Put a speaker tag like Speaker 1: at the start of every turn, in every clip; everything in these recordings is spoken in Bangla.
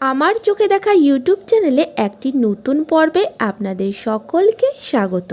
Speaker 1: আমার চোখে দেখা ইউটিউব চ্যানেলে একটি নতুন পর্বে আপনাদের সকলকে স্বাগত।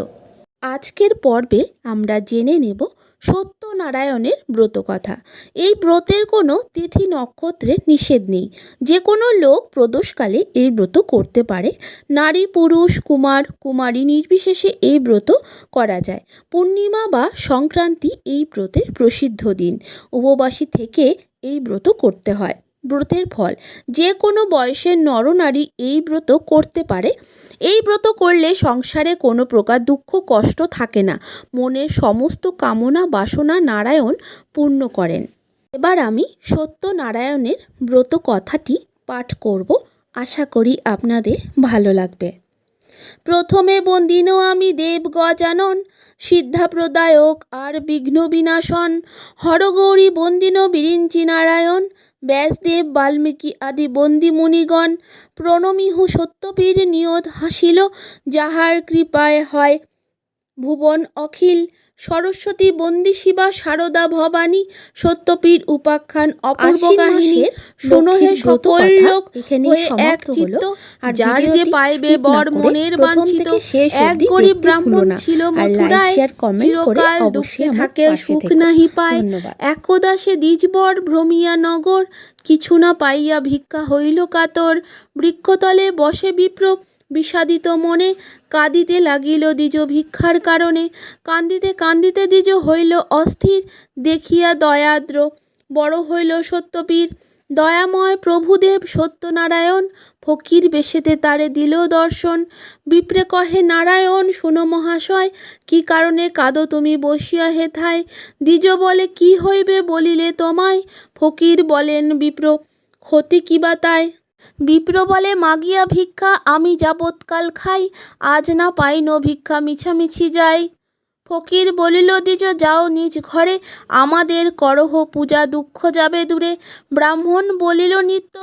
Speaker 1: আজকের পর্বে আমরা জেনে নেব সত্যনারায়ণের ব্রত কথা। এই ব্রতের কোনো তিথি নক্ষত্রের নিষেধ নেই। যে কোনো লোক প্রদোষকালে এই ব্রত করতে পারে। নারী, পুরুষ, কুমার, কুমারী নির্বিশেষে এই ব্রত করা যায়। পূর্ণিমা বা সংক্রান্তি এই ব্রতের প্রসিদ্ধ দিন। উপবাসী থেকে এই ব্রত করতে হয়। ব্রতের ফল। যে কোনো বয়সের নরনারী এই ব্রত করতে পারে। এই ব্রত করলে সংসারে কোনো প্রকার দুঃখ, কষ্ট থাকে না। মনের সমস্ত কামনা, বাসনা নারায়ণ পূর্ণ করেন। এবার আমি সত্যনারায়ণের ব্রত কথাটি পাঠ করব। আশা করি আপনাদের ভালো লাগবে। প্রথমে বন্দিন আমি দেব গজানন, সিদ্ধাপ্রদায়ক আর বিঘ্ন বিনাশন, হরগৌরী বন্দিন বিরিঞ্চি নারায়ণ ব্যাসদেব বাল্মীকি আদি বন্দি মুনিগণ প্রণমিহু সত্যপীর নিয়ত হাসিল যাহার কৃপায় হয় ভুবন অখিল সরস্বতী বন্দি শিবা সারদা ভবানী সত্যপীর উপাখ্যান অপূর্ব কাহিনী
Speaker 2: লক্ষ্মীর ব্রত
Speaker 1: সকল লোক এক চিত্ত।
Speaker 2: আর
Speaker 1: যার যে পাইবে বর মনের বাঞ্ছিত এক গরিব ব্রাহ্মণ ছিল মথুরায় চিরকাল দুঃখে থাকে সুখ। নাহি পায়। একদা সে দ্বিজবর ভ্রমিয়া নগর কিছু না পাইয়া ভিক্ষা হইল কাতর বৃক্ষতলে বসে বিপ্র বিষাদিত মনে কাঁদিতে লাগিল দ্বিজ ভিক্ষার কারণে। কান্দিতে কান্দিতে দ্বিজ হইল অস্থির, দেখিয়া দয়াদ্র। বড় হইল সত্যপীর। দয়াময় প্রভুদেব সত্যনারায়ণ, ফকির বেশেতে তারে দিল দর্শন। বিপ্রে কহে, নারায়ণ, শুনো মহাশয়, কি কারণে কাঁদো তুমি বসিয়া হেথায়? দ্বিজ বলে, কি হইবে বলিলে তোমায়? ফকির বলেন, বিপ্র, ক্ষতি কি বা তাই? বিপ্র বলে, মাগিয়া ভিক্ষা, আমি যাবৎকাল খাই, আজ না পাইন ভিক্ষা মিছামিছি যাই। ফকির বলিল, দ্বিজ, যাও নিজ ঘরে, আমাদের করহ পূজা দুঃখ যাবে দূরে। ব্রাহ্মণ বলিল, নিত্য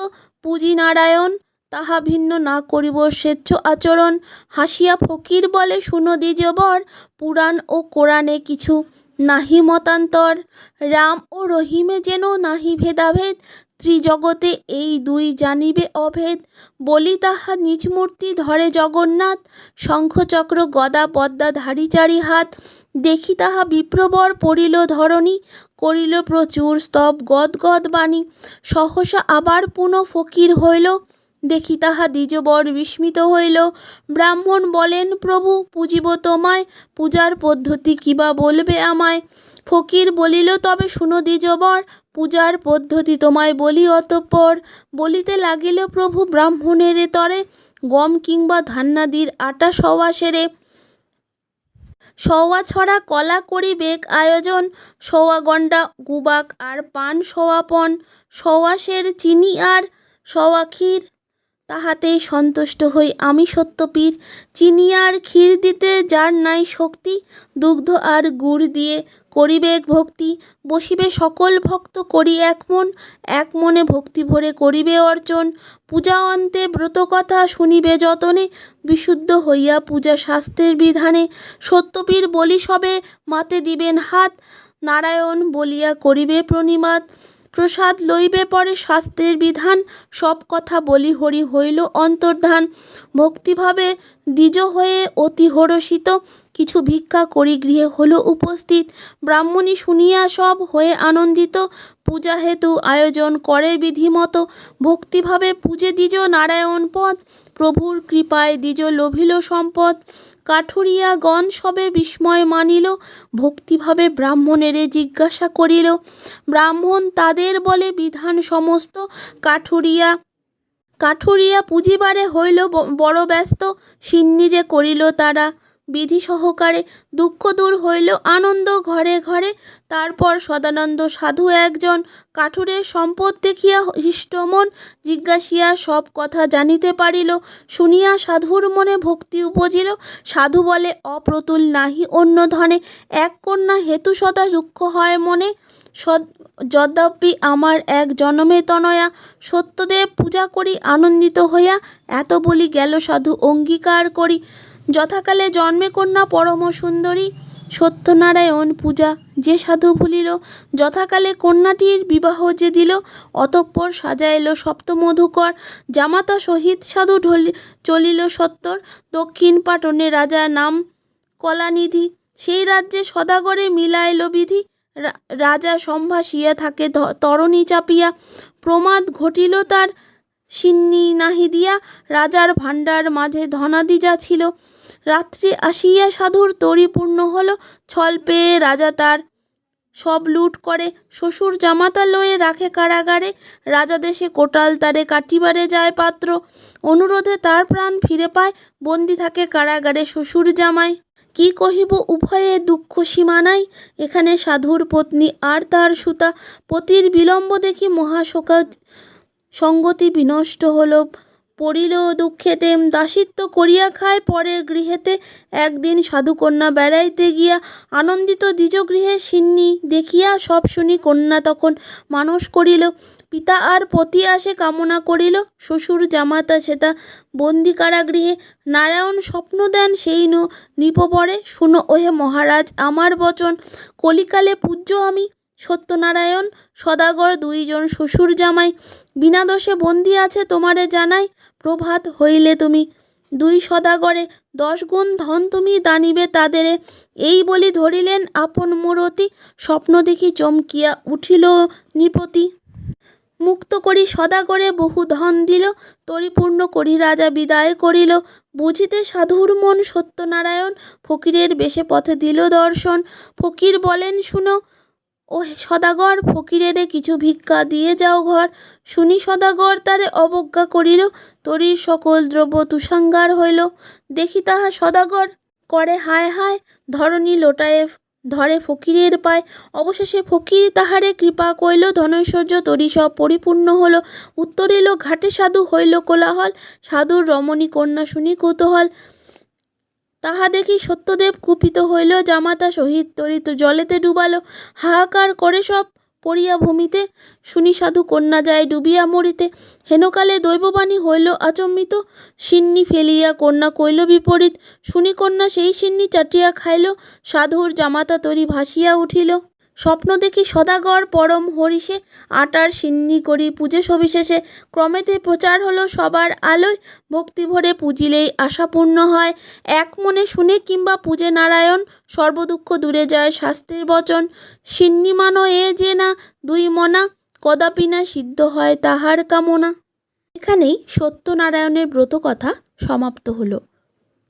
Speaker 1: পুঁজি নারায়ণ, তাহা ভিন্ন না করিব স্বেচ্ছ আচরণ। হাসিয়া ফকির বলে, শুনো দ্বিজ, বর, পুরাণ ও কোরআনে কিছু নাহি মতান্তর। রাম ও রহিমে যেন নাহি ভেদাভেদ ত্রিজগতে এই দুই জানিবে অভেদ। বলি তাহা নিজ মূর্তি ধরে জগন্নাথ। শঙ্খচক্র গদা পদ্মা ধারি চারি হাত। দেখি তাহা বিপ্রবর পড়িল ধরণী, করিল প্রচুর স্তব গদ গদ বাণী। সহসা আবার পুনঃ ফকির হইল। দেখি তাহা দ্বিজবর বিস্মিত হইল। ব্রাহ্মণ বলেন, প্রভু, পুজিব তোমায়। পূজার পদ্ধতি কিবা বলবে আমায়? ফকির বলিল, তবে শুনো দ্বিজবর, পূজার পদ্ধতি তোমায় বলি অতঃপর। বলিতে লাগিল, প্রভু ব্রাহ্মণের তরে গম কিংবা ধান্যাদির আটা সওয়া সেরে। সওয়া ছড়া কলা করি বেগ আয়োজন, সওয়া গন্ডা গুবাক আর পান সওয়াপন। সওয়াশের চিনি আর সওয়া ক্ষীর, তাহাতেই সন্তুষ্ট হই আমি সত্যপীর। চিনি আর ক্ষীর দিতে যার নাই শক্তি, দুগ্ধ আর গুড় দিয়ে করিবেক ভক্তি, বসিবে সকল ভক্ত করি এক মন, এক মনে ভক্তি ভরে করিবে অর্জন পূজা অন্তে ব্রত কথা শুনিবে যতনে, বিশুদ্ধ হইয়া পূজা শাস্ত্রের বিধানে। সত্যপীর বলি সবে, মাতে দিবেন হাত, নারায়ণ বলিয়া করিবে প্রণিমাত। প্রসাদ লইবে পরে শাস্ত্রের বিধান, সব কথা বলি হরি হইল অন্তর্ধান। ভক্তিভাবে দ্বিজ হয়ে অতি হরষিত, কিছু ভিক্ষা করি গৃহে হলো উপস্থিত। ব্রাহ্মণী শুনিয়া সব হয়ে আনন্দিত, পূজা হেতু আয়োজন করে বিধিমতো। ভক্তিভাবে পূজে দ্বিজ নারায়ণ পদ, প্রভুর কৃপায় দ্বিজ লোভিল সম্পদ। কাঠুরিয়া গণ সবে বিস্ময় মানিল, ভক্তিভাবে ব্রাহ্মণেরে জিজ্ঞাসা করিল, ব্রাহ্মণ তাদের বলে বিধান সমস্ত? কাঠুরিয়া কাঠুরিয়া পুঁজিবারে হইল বড় ব্যস্ত, সিন্নি যে করিল তারা? বিধি সহকারে দুঃখ দূর হইল আনন্দ ঘরে ঘরে। তারপর সদানন্দ সাধু একজন কাঠুরের সম্পদ দেখিয়া হৃষ্টমন জিজ্ঞাসিয়া সব কথা জানিতে পারিল। শুনিয়া সাধুর মনে ভক্তি উপজিল। সাধু বলে, অপ্রতুল নাহি অন্য ধনে। এক কন্যা হেতু সদা দুঃখ হয় মনে। সদ, যদ্যপি আমার এক জনমে তনয়া। সত্যদেব পূজা করি আনন্দিত হইয়া। এত বলি গেল সাধু অঙ্গীকার করি। যথাকালে জন্মে কন্যা পরম সুন্দরী, সত্যনারায়ণ পূজা, যে সাধু ভুলিল, যথাকালে কন্যাটির বিবাহ যে দিল, অতঃপর সাজাইল সপ্তমধুকর, জামাতা সহিত সাধু ঢলি, চলিল সত্তর, দক্ষিণ পাটনে রাজা নাম কলানিধি, সেই রাজ্যে সদাগরে মিলাইল বিধি রাজা সম্ভাসিয়া থাকে তরণী চাপিয়া, প্রমাদ ঘটিল তার সিন্নি নাহি দিয়া, রাজার ভাণ্ডার মাঝে ধনাদি যা ছিল রাত্রি আসিয়া সাধুর তরি পূর্ণ হল, ছল পেয়ে রাজা তার সব লুট করে। শ্বশুর জামাতা লয়ে রাখে কারাগারে, রাজা দেশে কোটাল তারে কাটিবারে যায় পাত্র। অনুরোধে তার প্রাণ ফিরে পায়, বন্দি থাকে কারাগারে শ্বশুর জামাই। কি কহিব উভয়ে দুঃখ সীমা নাই এখানে সাধুর পত্নী আর তার সুতা। পতির বিলম্ব দেখি মহাশোকা সঙ্গতি বিনষ্ট হলো। পড়িল দুঃখেতে দাসিত্ব করিয়া খায়, পরের গৃহেতে একদিন সাধুকন্যা বেড়াইতে গিয়া আনন্দিত দ্বিজ গৃহে সিন্নি দেখিয়া সব শুনি কন্যা তখন মানুষ করিল, পিতা আর পতি আসে কামনা করিল, শ্বশুর জামাতা সেতা বন্দি কারাগৃহে, নারায়ণ স্বপ্ন দেন সেই নু নৃপপরে শুনো ওহে মহারাজ, আমার বচন, কলিকালে পূজ্য আমি। সত্যনারায়ণ, সদাগর দুইজন শ্বশুর জামাই, বিনা দোষে বন্দি আছে তোমারে জানাই, প্রভাত হইলে তুমি। দুই সদাগরে দশ গুণ ধন তুমি দানিবে তাদেরে। এই বলি ধরিলেন আপন মূরতি, স্বপ্ন দেখি চমকিয়া উঠিল নৃপতি। মুক্ত করি সদাগরে বহু ধন দিল, তরিপূর্ণ করি রাজা বিদায় করিল। বুঝিতে সাধুর মন সত্যনারায়ণ, ফকিরের বেশে পথে দিল দর্শন। ফকির বলেন, শুনো ও সদাগর, ফকিরেরে কিছু ভিক্ষা দিয়ে যাও ঘর। শুনি সদাগর, তারে অবজ্ঞা করিল, তরির সকল দ্রব্য তুষাঙ্গার হইল। দেখি তাহা সদাগর, করে হায় হায়, ধরণী লোটায়ে, ধরে ফকিরের পায়। অবশেষে ফকির তাহারে কৃপা কইল, ধনৈশ্বর্য তরি সব পরিপূর্ণ হলো। উত্তরিল ঘাটে সাধু হইল কোলাহল। সাধুর রমণী কন্যা শুনি কৌতূহল। তাহা দেখি সত্যদেব কুপিত হইল, জামাতা সহিত তরিত জলেতে ডুবালো। হাহাকার করে সব পড়িয়া ভূমিতে, শুনি সাধু কন্যা যায় ডুবিয়া মরিতে। হেনকালে দৈববাণী হইল আচম্বিত, সিন্নি ফেলিয়া কন্যা কইল বিপরীত। শুনি কন্যা সেই সিন্নি চাটিয়া খাইল, সাধুর জামাতা তরি ভাসিয়া উঠিল। স্বপ্ন দেখি সদাগর, পরম হরিষে আটার সিন্নি করি পূজে সবিশেষে। ক্রমেতে প্রচার হলো সবার আলোয়, ভক্তি ভরে পুজিলেই আশাপূর্ণ হয়। এক মনে শুনে কিংবা পূজে নারায়ণ, সর্বদুঃখ দূরে যায় শাস্তির বচন। সিন্নিমানো এ যে না, দুই মনা, কদাপি না সিদ্ধ হয় তাহার কামনা। এখানেই সত্যনারায়ণের ব্রত কথা সমাপ্ত হলো।